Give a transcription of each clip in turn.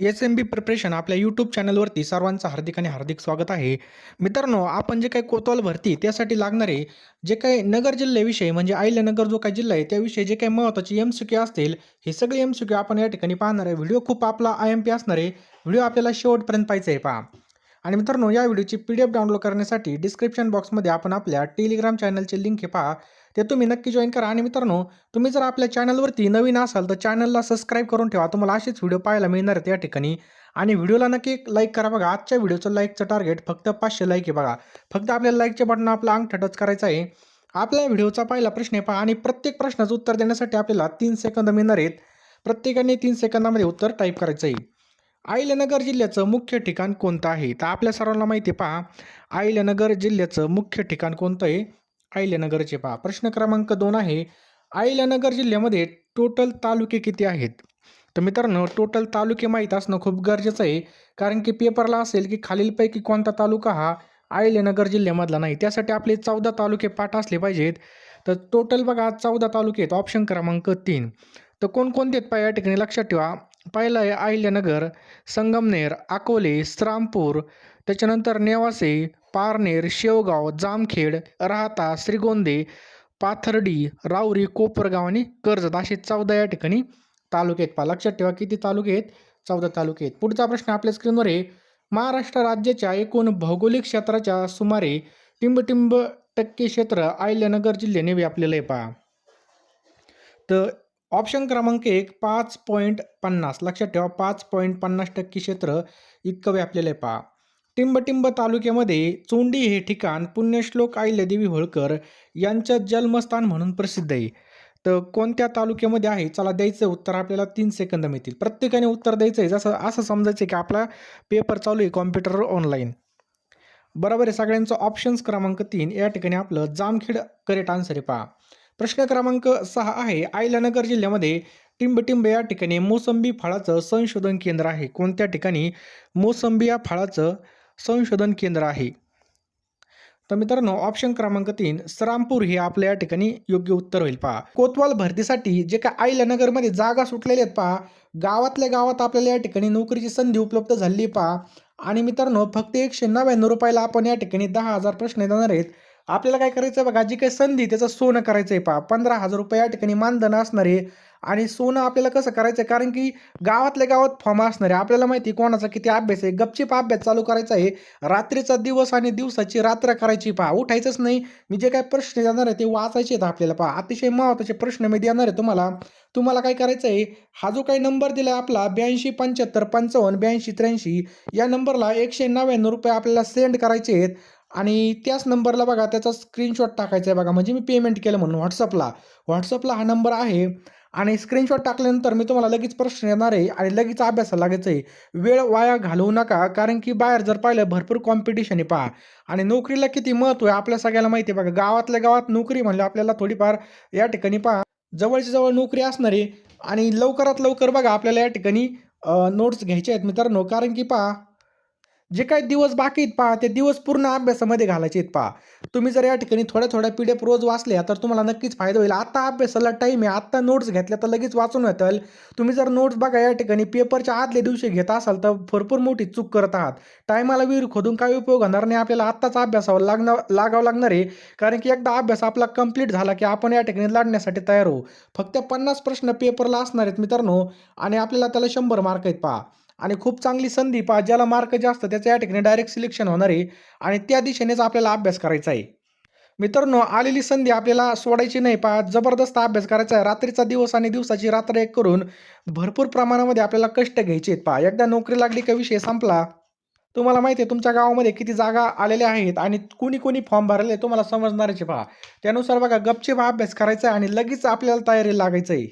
S M B preparation आपल्या YouTube चॅनलवरती सर्वांचं हार्दिक आणि हार्दिक स्वागत आहे. मित्रांनो आपण जे काही कोतवाल भरती त्यासाठी लागणारे जे काही नगर जिल्ह्याविषयी म्हणजे अहिल्यानगर जो काही जिल्हा आहे त्याविषयी जे काही महत्त्वाचे एम सी क्यू असतील हे सगळे एम सी क्यू आपण या ठिकाणी पाहणार आहे. व्हिडिओ खूप आपला आय एम पी असणार आहे. व्हिडिओ आपल्याला शेवटपर्यंत पाहिजे आहे पहा. आणि मित्रांनो या व्हिडिओची पी डी एफ डाउनलोड करण्यासाठी डिस्क्रिप्शन बॉक्समध्ये आपण आपल्या टेलिग्राम चॅनलचे लिंक हे पहा. ते तुम्ही नक्की जॉईन करा. आणि मित्रांनो तुम्ही जर आपल्या चॅनलवरती नवीन असाल तर चॅनलला सबस्क्राईब करून ठेवा. तुम्हाला असेच व्हिडिओ पाहायला मिळणार आहेत या ठिकाणी. आणि व्हिडिओला नक्की लाईक करा बघा. आजच्या व्हिडिओचं लाईकचं टार्गेट फक्त पाचशे लाईक आहे बघा. फक्त आपल्याला लाईकचे बटन आपला अंग टच करायचं आहे. आपल्या व्हिडिओचा पहिला प्रश्न आहे पहा. आणि प्रत्येक प्रश्नाचं उत्तर देण्यासाठी आपल्याला तीन सेकंद मिळणार आहेत. प्रत्येकाने तीन सेकंदामध्ये उत्तर टाईप करायचं आहे अहिल्यानगर जिल्ह्याचं मुख्य ठिकाण कोणतं आहे? तर आपल्या सर्वांना माहिती पहा. अहिल्यानगर जिल्ह्याचं मुख्य ठिकाण कोणतं आहे? अहिल्यानगरचे पहा. प्रश्न क्रमांक दोन आहे अहिल्यानगर जिल्ह्यामध्ये टोटल तालुके किती आहेत? तर मित्रांनो टोटल तालुके माहीत असणं खूप गरजेचं आहे कारण की पेपरला असेल की खालीलपैकी कोणता तालुका हा अहिल्यानगर जिल्ह्यामधला नाही. त्यासाठी आपले चौदा तालुके पाठ असले पाहिजेत. तर टोटल बघा चौदा तालुके आहेत ऑप्शन क्रमांक तीन. तर कोणकोणते आहेत? पहा या ठिकाणी लक्षात ठेवा. पहिलं आहे अहिल्यानगर संगमनेर अकोले श्रामपूर त्याच्यानंतर नेवासे पारनेर शेवगाव जामखेड राहता श्रीगोंदे पाथर्डी राऊरी कोपरगाव आणि कर्जत असे चौदा या ठिकाणी तालुके आहेत. पहा लक्षात ठेवा किती तालुके आहेत. चौदा तालुके आहेत. पुढचा प्रश्न आपल्या स्क्रीनवर आहे. महाराष्ट्र राज्याच्या एकूण भौगोलिक क्षेत्राच्या सुमारे टिंबटिंब टक्के क्षेत्र अहिल्यानगर जिल्ह्याने व्यापलेलं आहे पहा. तर ऑप्शन क्रमांक एक पाच पॉईंट पन्नास. लक्षात ठेवा पाच पॉईंट पन्नास टक्के क्षेत्र इतकं व्यापलेलं आहे पहा. टिंबटिंब तालुक्यामध्ये चोंडी हे ठिकाण पुण्यश्लोक अहिल्यादेवी होळकर यांचं जन्मस्थान म्हणून प्रसिद्ध आहे. तर कोणत्या तालुक्यामध्ये आहे? चला द्यायचं उत्तर आपल्याला तीन सेकंद मिळतील. प्रत्येकाने उत्तर द्यायचं आहे. जसं असं समजायचं आहे की आपला पेपर चालू आहे कॉम्प्युटरवर ऑनलाईन बरोबर आहे सगळ्यांचं ऑप्शन्स क्रमांक तीन. या ठिकाणी आपलं जामखेड करेक्ट आन्सर आहे पहा. प्रश्न क्रमांक सहा आहे. अहिल्यानगर जिल्ह्यामध्ये टिंबटिंब या ठिकाणी मोसंबी फळाचं संशोधन केंद्र आहे. कोणत्या ठिकाणी? मोसंबी या फळाचं संशोधन केंद्र आहे. तर मित्रांनो ऑप्शन क्रमांक तीन श्रामपूर हे आपल्या या ठिकाणी योग्य उत्तर होईल पहा. कोतवाल भरतीसाठी जे काय अहिल्यानगरमध्ये जागा सुटलेल्या आहेत पहा. गावातल्या गावात आपल्याला या ठिकाणी नोकरीची संधी उपलब्ध झाली आहे पहा. आणि मित्रांनो फक्त एकशे नव्याण्णव रुपयाला आपण या ठिकाणी दहा हजार प्रश्न देणार आहेत. आपल्याला काय करायचं आहे बघा जी काही संधी त्याचं सोनं करायचं आहे पहा. पंधरा हजार रुपये या ठिकाणी मानधन असणारे आणि सोनं आपल्याला कसं करायचं आहे कारण की गावातल्या गावात फॉर्म असणार आहे आपल्याला माहिती आहे कोणाचा किती अभ्यास आहे गपचिप अभ्यास चालू करायचा आहे. रात्रीचा दिवस आणि दिवसाची रात्र करायची पहा. उठायचंच नाही. मी जे काय प्रश्न देणार आहे ते वाचायचे आहेत आपल्याला पहा. अतिशय महत्त्वाचे प्रश्न मी देणार आहे तुम्हाला. तुम्हाला काय करायचं आहे? हा जो काही नंबर दिला आहे आपला ब्याऐंशी पंच्याहत्तर पंचावन्न ब्याऐंशी त्र्याऐंशी या नंबरला एकशे नव्याण्णव रुपये आपल्याला सेंड करायचे आहेत. आणि त्याच नंबरला बघा त्याचा स्क्रीनशॉट टाकायचा आहे बघा. म्हणजे मी पेमेंट केलं म्हणून व्हॉट्सअपला व्हॉट्सअपला हा नंबर आहे आणि स्क्रीनशॉट टाकल्यानंतर मी तुम्हाला लगेच प्रश्न येणार आहे आणि लगेच अभ्यासाला लागायचं आहे. वेळ वाया घालवू नका कारण की बाहेर जर पाहिलं भरपूर कॉम्पिटिशन आहे पहा. आणि नोकरीला किती महत्त्व आहे आपल्या सगळ्याला माहिती आहे बघा. गावातल्या गावात नोकरी म्हणलं आपल्याला थोडीफार या ठिकाणी पहा. जवळची जवळ नोकरी असणार आहे. आणि लवकरात लवकर बघा आपल्याला या ठिकाणी नोट्स घ्यायचे आहेत मित्रांनो. कारण की पहा जे काही दिवस बाकी आहेत पहा ते दिवस पूर्ण अभ्यासामध्ये घालायचे आहेत पहा. तुम्ही जर या ठिकाणी थोड्या थोड्या पी डी एफ रोज वाचल्या तर तुम्हाला नक्कीच फायदा होईल. आता अभ्यासाला टाईम आहे आत्ता नोट्स घेतल्या तर लगेच वाचून येतील. तुम्ही जर नोट्स बघा या ठिकाणी पेपरच्या आदल्या दिवशी घेत असाल तर भरपूर मोठी चूक करत आहात. टायमाला विहीर खोदून काही उपयोग होणार नाही. आपल्याला आत्ताच अभ्यासावर लागणार लागावं लागणार आहे. कारण की एकदा अभ्यास आपला कंप्लीट झाला की आपण या ठिकाणी लढण्यासाठी तयार होऊ फक्त पन्नास प्रश्न पेपरला असणार आहेत मित्रांनो आणि आपल्याला त्याला शंभर मार्क आहेत पहा. आणि खूप चांगली संधी पहा ज्याला मार्क जास्त त्याचं या ठिकाणी डायरेक्ट सिलेक्शन होणार आहे. आणि त्या दिशेनेच आपल्याला अभ्यास करायचा आहे. मित्रांनो आलेली संधी आपल्याला सोडायची नाही पहा जबरदस्त अभ्यास करायचा आहे. रात्रीचा दिवस आणि दिवसाची रात्र एक करून भरपूर प्रमाणामध्ये आपल्याला कष्ट घ्यायचे आहेत पहा. एकदा नोकरी लागली का विषय संपला. तुम्हाला माहिती आहे तुमच्या गावामध्ये किती जागा आलेल्या आहेत आणि कुणी कुणी फॉर्म भरले तुम्हाला समजणारच पहा. त्यानुसार बघा गपचेप अभ्यास करायचा आहे आणि लगेच आपल्याला तयारी लागायचं आहे.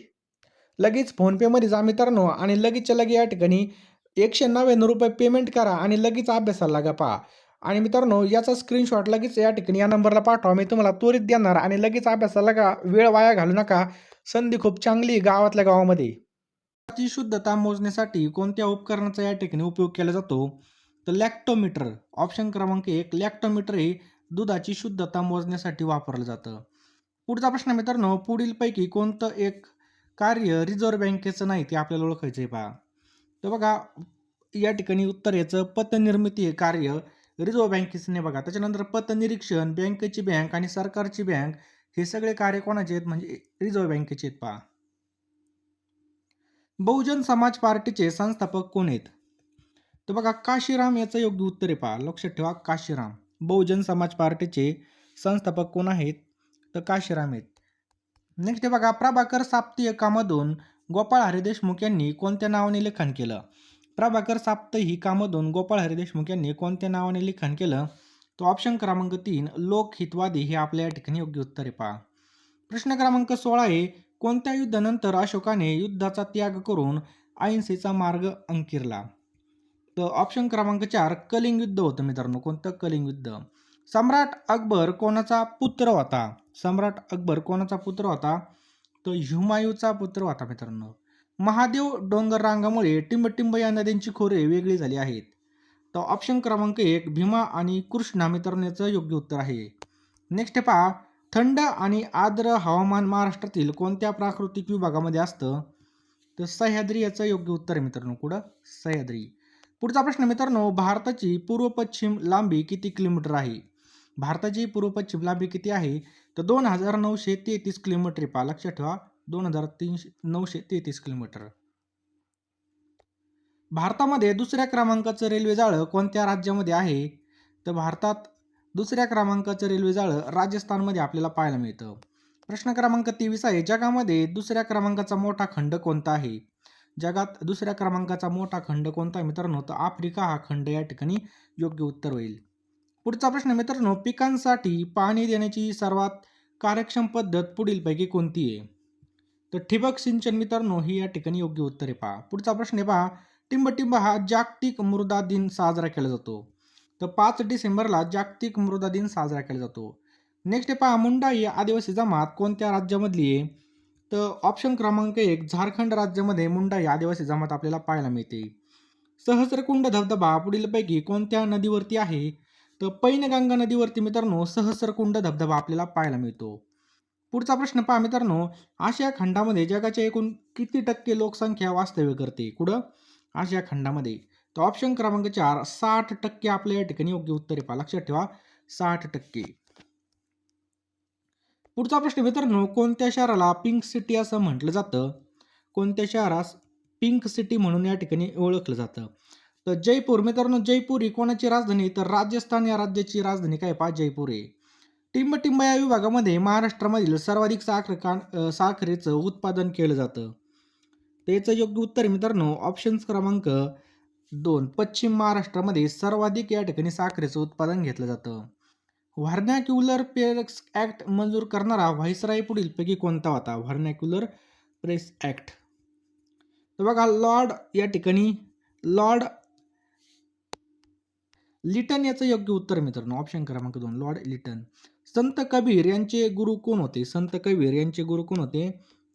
लगेच फोनपेमध्ये जा मित्रांनो आणि लगेचच्या लगे या ठिकाणी एकशे नव्याण्णव रुपये पेमेंट करा आणि लगेच अभ्यासाला लागा पहा. आणि मित्रांनो याचा स्क्रीनशॉट लगेच या ठिकाणी या नंबरला पाठवा. मी तुम्हाला त्वरित देणार आणि लगेच अभ्यासाला लागा. वेळ वाया घालू नका. संधी खूप चांगली गावातल्या गावामध्ये. ची शुद्धता मोजण्यासाठी कोणत्या उपकरणाचा या ठिकाणी उपयोग केला जातो? तर लॅक्टोमीटर ऑप्शन क्रमांक एक लॅक्टोमीटर हे दुधाची शुद्धता मोजण्यासाठी वापरलं जातं. पुढचा प्रश्न मित्रांनो पुढीलपैकी कोणतं एक कार्य रिझर्व्ह बँकेचं नाही ते आपल्याला ओळखायचं आहे पहा. तर बघा या ठिकाणी उत्तर याचं पतनिर्मिती कार्य रिझर्व्ह बँकेचं बघा. त्याच्यानंतर पतनिरीक्षण बँकेची बँक आणि सरकारची बँक हे सगळे कार्य कोणाचे आहेत? म्हणजे रिझर्व्ह बँकेचे आहेत पहा. बहुजन समाज पार्टीचे संस्थापक कोण आहेत? तर बघा काशीराम याचं योग्य उत्तर आहे पहा. लक्षात ठेवा काशीराम. बहुजन समाज पार्टीचे संस्थापक कोण आहेत? तर काशीराम आहेत. नेक्स्ट बघा प्रभाकर साप्ताहिकामधून गोपाळ हरिदेशमुख यांनी कोणत्या नावाने लिखाण केलं? प्रभाकर साप्ताहिकामधून गोपाळ हरिदेशमुख यांनी कोणत्या नावाने लिखाण केलं? तो ऑप्शन क्रमांक तीन लोकहितवादी हे आपल्या या ठिकाणी योग्य उत्तर आहे पहा. प्रश्न क्रमांक सोळा आहे कोणत्या युद्धानंतर अशोकाने युद्धाचा त्याग करून अहिंसेचा मार्ग अंकिरला? तर ऑप्शन क्रमांक चार कलिंग युद्ध होतं मित्रांनो कोणतं? कलिंग युद्ध. सम्राट अकबर कोणाचा पुत्र होता? सम्राट अकबर कोणाचा पुत्र होता? तो हुमायूचा पुत्र होता मित्रांनो. महादेव डोंगर रांगामुळे टिंबटिंब या नद्यांची खोरे वेगळी झाली आहेत. तर ऑप्शन क्रमांक एक भीमा आणि कृष्णा मित्रांनो याचं योग्य उत्तर आहे. नेक्स्ट पहा थंड आणि आर्द्र हवामान महाराष्ट्रातील कोणत्या प्राकृतिक विभागामध्ये असतं? तर सह्याद्री याचं योग्य उत्तर आहे मित्रांनो कुठं सह्याद्री. पुढचा प्रश्न मित्रांनो भारताची पूर्व पश्चिम लांबी किती किलोमीटर आहे? भारताची पूर्व पश्चिम लांबी किती आहे? तर दोन हजार नऊशे तेहतीस किलोमीटर आहे. पहा लक्षात ठेवा. दोन हजार तीनशे नऊशे तेहतीस किलोमीटर. भारतामध्ये दुसऱ्या क्रमांकाचं रेल्वे जाळं कोणत्या राज्यामध्ये आहे? तर भारतात दुसऱ्या क्रमांकाचं रेल्वे जाळं राजस्थानमध्ये आपल्याला पाहायला मिळतं. प्रश्न क्रमांक तेवीस आहे. जगामध्ये दुसऱ्या क्रमांकाचा मोठा खंड कोणता आहे? जगात दुसऱ्या क्रमांकाचा मोठा खंड कोणता मित्रांनो? तर आफ्रिका हा खंड या ठिकाणी योग्य उत्तर होईल. पुढचा प्रश्न मित्रांनो पिकांसाठी पाणी देण्याची सर्वात कार्यक्षम पद्धत पुढीलपैकी कोणती आहे? तर ठिबक सिंचन मित्रांनो ही या ठिकाणी योग्य उत्तरे पहा. पुढचा प्रश्न आहे पहा टिंबटिंब हा जागतिक मृदा दिन साजरा केला जातो. तर पाच डिसेंबरला जागतिक मृदा दिन साजरा केला जातो. नेक्स्ट आहे पहा मुंडा ही आदिवासी जमात कोणत्या राज्यामधली आहे? तर ऑप्शन क्रमांक एक झारखंड राज्यामध्ये मुंडा ही आदिवासी जमात आपल्याला पाहायला मिळते. सहस्रकुंड धबधबा पुढीलपैकी कोणत्या नदीवरती आहे? तर पैनगंगा नदीवरती मित्रांनो सहस्रकुंड धबधबा आपल्याला पाहायला मिळतो. पुढचा प्रश्न पहा मित्रांनो आशिया खंडामध्ये जगाच्या एकूण किती टक्के लोकसंख्या वास्तव्य करते? कुठं? आशिया खंडामध्ये. तर ऑप्शन क्रमांक चार साठ टक्के आपल्या या ठिकाणी योग्य उत्तर आहे पहा. लक्षात ठेवा साठ टक्के. पुढचा प्रश्न मित्रांनो कोणत्या शहराला पिंक सिटी असं म्हटलं जातं? कोणत्या शहरास पिंक सिटी म्हणून या ठिकाणी ओळखलं जातं? तर जयपूर मित्रांनो जयपूर ही कोणाची राजधानी? तर राजस्थान या राज्याची राजधानी काय पहा जयपूर. आहे टिंबटिंब या विभागामध्ये महाराष्ट्रामधील सर्वाधिक साखर कान साखरेचं उत्पादन केलं जातं. त्याचं योग्य उत्तर मित्रांनो ऑप्शन्स क्रमांक दोन. पश्चिम महाराष्ट्रामध्ये सर्वाधिक या ठिकाणी साखरेचं उत्पादन घेतलं जातं. व्हर्नॅक्युलर प्रेस ॲक्ट मंजूर करणारा व्हाईसराय पुढीलपैकी कोणता होता? Vernacular press act. तर बघा लॉर्ड या ठिकाणी लॉर्ड लिटन याचं योग्य उत्तर मित्रांनो. ऑप्शन क्रमांक दोन लॉर्ड लिटन संत कबीर यांचे गुरु कोण होते? संत कबीर यांचे गुरु कोण होते?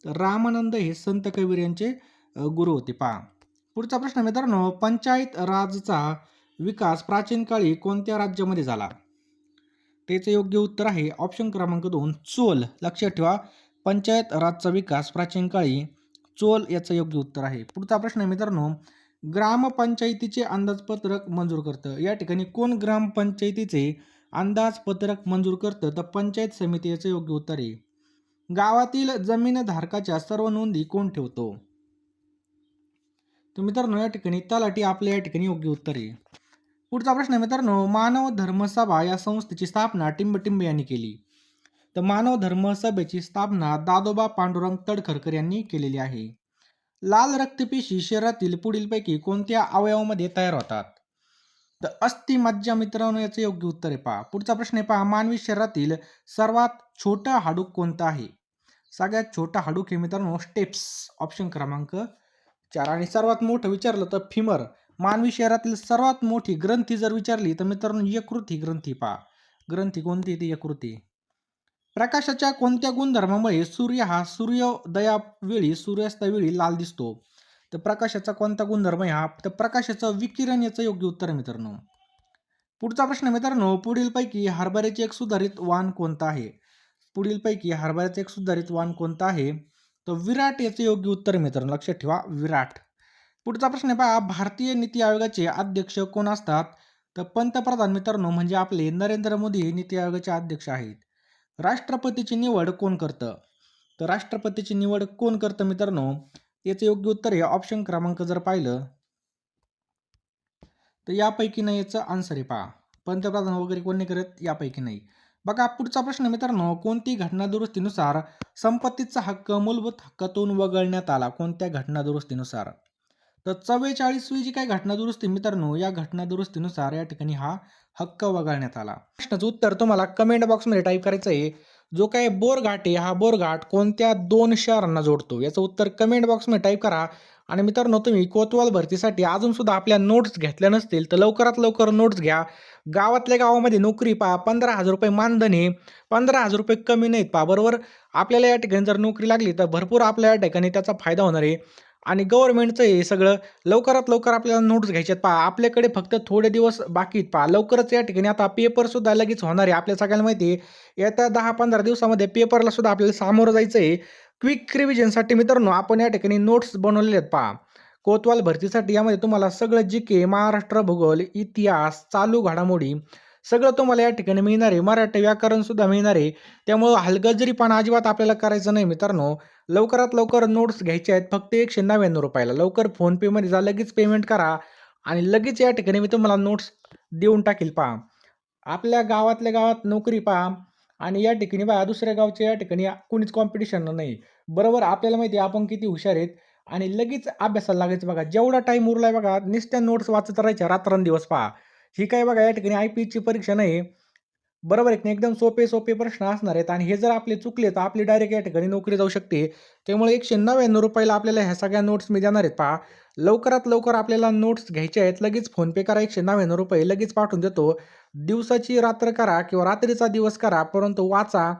रामानंद हे संत कबीर यांचे गुरु होते. पहा. पुढचा प्रश्न मित्रांनो पंचायत राजचा विकास प्राचीन काळी कोणत्या राज्यामध्ये झाला? त्याचं योग्य उत्तर आहे. ऑप्शन क्रमांक दोन चोल. लक्षात ठेवा पंचायत राजचा विकास प्राचीन काळी चोल याचं योग्य उत्तर आहे. पुढचा प्रश्न मित्रांनो ग्रामपंचायतीचे अंदाजपत्रक मंजूर करतं. या ठिकाणी कोण ग्रामपंचायतीचे अंदाजपत्रक मंजूर करतं तर पंचायत समितीचं योग्य उत्तर आहे. गावातील जमीन धारकाच्या सर्व नोंदी कोण ठेवतो? तर मित्रांनो या ठिकाणी तलाठी आपल्या या ठिकाणी योग्य उत्तर आहे. पुढचा प्रश्न आहे मित्रांनो मानव धर्म सभा या संस्थेची स्थापना टिंबटिंब यांनी केली. तर मानव धर्म सभेची स्थापना दादोबा पांडुरंग तडखरकर यांनी केलेली आहे. लाल रक्तपेशी शरीरातील पुढीलपैकी कोणत्या अवयवामध्ये तयार होतात? तर अस्थि मज्जा मित्रांनो याचं योग्य उत्तर आहे पहा. पुढचा प्रश्न आहे पहा मानवी शरीरातील सर्वात छोटं हाडूक कोणतं आहे? सगळ्यात छोटा हाडूक हे मित्रांनो स्टेप्स ऑप्शन क्रमांक चार. आणि सर्वात मोठं विचारलं तर फिमर. मानवी शरीरातील सर्वात मोठी ग्रंथी जर विचारली तर मित्रांनो यकृत ही ग्रंथी पहा. ग्रंथी कोणती ती? यकृती. प्रकाशाच्या कोणत्या गुणधर्मामुळे सूर्य हा सूर्योदयावेळी सूर्यास्तावेळी लाल दिसतो? तर प्रकाशाचा कोणता गुणधर्म आहे हा? तर प्रकाशाचं विकिरण याचं योग्य उत्तर आहे मित्रांनो. पुढचा प्रश्न मित्रांनो पुढीलपैकी हरभऱ्याचे एक सुधारित वाण कोणतं आहे? पुढीलपैकी हरभऱ्याचे एक सुधारित वाण कोणतं आहे? तर विराट याचं योग्य उत्तर मित्रांनो. लक्षात ठेवा विराट. पुढचा प्रश्न आहे पहा भारतीय नीती आयोगाचे अध्यक्ष कोण असतात? तर पंतप्रधान मित्रांनो म्हणजे आपले नरेंद्र मोदी हे नीती आयोगाचे अध्यक्ष आहेत. राष्ट्रपतीची निवड कोण करतं? तर राष्ट्रपतीची निवड कोण करतं मित्रांनो? याचं योग्य उत्तर आहे ऑप्शन क्रमांक जर पाहिलं तर यापैकी नाही याचं आन्सर आहे पहा. पंतप्रधान वगैरे कोण नाही करत? यापैकी नाही. बघा पुढचा प्रश्न मित्रांनो कोणती घटना दुरुस्तीनुसार संपत्तीचा हक्क मूलभूत हक्कातून वगळण्यात आला? कोणत्या घटना दुरुस्तीनुसार? तर चव्वेचाळीसवी जी काही घटना दुरुस्ती मित्रांनो या घटना दुरुस्तीनुसार या ठिकाणी हा हक्क वगळण्यात आला. प्रश्नाचं उत्तर तुम्हाला कमेंट बॉक्समध्ये टाईप करायचं आहे जो काय बोरघाट आहे हा बोरघाट कोणत्या दोन शहरांना जोडतो? याचं उत्तर कमेंट बॉक्समध्ये टाईप करा. आणि मित्रांनो तुम्ही कोतवाल भरतीसाठी अजून सुद्धा आपल्या नोट्स घेतल्या नसतील तर लवकरात लवकर नोट्स घ्या. गावातल्या गावामध्ये नोकरी पहा पंधरा हजार रुपये मानधन आहे. पंधरा हजार रुपये कमी नाहीत पहा बरोबर? आपल्याला या ठिकाणी जर नोकरी लागली तर भरपूर आपल्या या ठिकाणी त्याचा फायदा होणार आहे. आणि गव्हर्नमेंटचं हे सगळं लवकरात लवकर आपल्याला नोट्स घ्यायच्यात पहा आपल्याकडे फक्त थोडे दिवस बाकी आहेत. पहा लवकरच या ठिकाणी आता पेपरसुद्धा लगेच होणार आहे. आपल्या सगळ्याला माहिती आहे येत्या दहा पंधरा दिवसामध्ये पेपरला सुद्धा आपल्याला सामोरं जायचं आहे क्विक रिव्हिजनसाठी मित्रांनो आपण या ठिकाणी नोट्स बनवलेले आहेत. पहा कोतवाल भरतीसाठी यामध्ये तुम्हाला सगळं जी के महाराष्ट्र भूगोल इतिहास चालू घडामोडी सगळं तुम्हाला या ठिकाणी मिळणार आहे. मराठी व्याकरण सुद्धा मिळणार आहे. त्यामुळं हलगजरीपणा अजिबात आपल्याला करायचं नाही मित्रांनो. लवकरात लवकर नोट्स घ्यायचे आहेत. फक्त एकशे नव्याण्णव रुपयाला. लवकर फोनपेमध्ये जा. लगेच पेमेंट करा. आणि लगेच या ठिकाणी मी तुम्हाला नोट्स देऊन टाकेल पहा. आपल्या गावातल्या गावात नोकरी पहा. आणि या ठिकाणी बा दुसऱ्या गावच्या या ठिकाणी कुणीच कॉम्पिटिशन नाही. बरोबर? आपल्याला माहिती आहे आपण किती हुशार आहेत. आणि लगेच अभ्यासाला लागायचं बघा. जेवढा टाईम उरलाय बघा नुसत्या नोट्स वाचत राहायच्या रात्रंदिवस पहा. ही काय बघा या ठिकाणी आय पी ची परीक्षा नाही. बरोबर आहे की एकदम सोपे सोपे प्रश्न असणार आहेत आणि हे जर आपले चुकले तर आपली डायरेक्ट या ठिकाणी नोकरी जाऊ शकते. त्यामुळे एकशे नव्याण्णव रुपयाला आपल्याला ह्या सगळ्या नोट्स मी देणार आहेत. पहा लवकरात लवकर आपल्याला नोट्स घ्यायचे आहेत. लगेच फोनपे करा एकशे नव्याण्णव रुपये लगेच पाठवून देतो. दिवसाची रात्र करा किंवा रात्रीचा दिवस करा परंतु वाचा.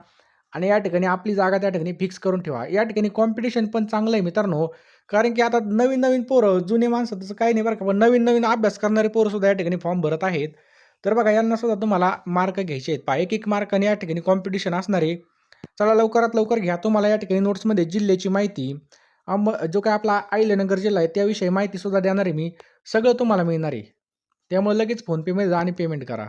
आणि या ठिकाणी आपली जागा त्या ठिकाणी फिक्स करून ठेवा. या ठिकाणी कॉम्पिटिशन पण चांगलं आहे मित्रांनो. कारण की आता नवीन नवीन पोरं जुने माणसं तसं काही नाही बरं का पण नवीन नवीन अभ्यास करणारे पोरंसुद्धा या ठिकाणी फॉर्म भरत आहेत. तर बघा यांना सुद्धा तुम्हाला मार्क घ्यायचे आहेत. पहा एक एक मार्काने या ठिकाणी कॉम्पिटिशन असणार आहे. चला लवकरात लवकर घ्या. तुम्हाला या ठिकाणी नोट्समध्ये जिल्ह्याची माहिती अंब जो काय आपला आईलनगर जिल्हा आहे त्याविषयी माहितीसुद्धा देणार आहे मी. सगळं तुम्हाला मिळणार आहे. त्यामुळे लगेच फोनपेमध्ये जा आणि पेमेंट करा.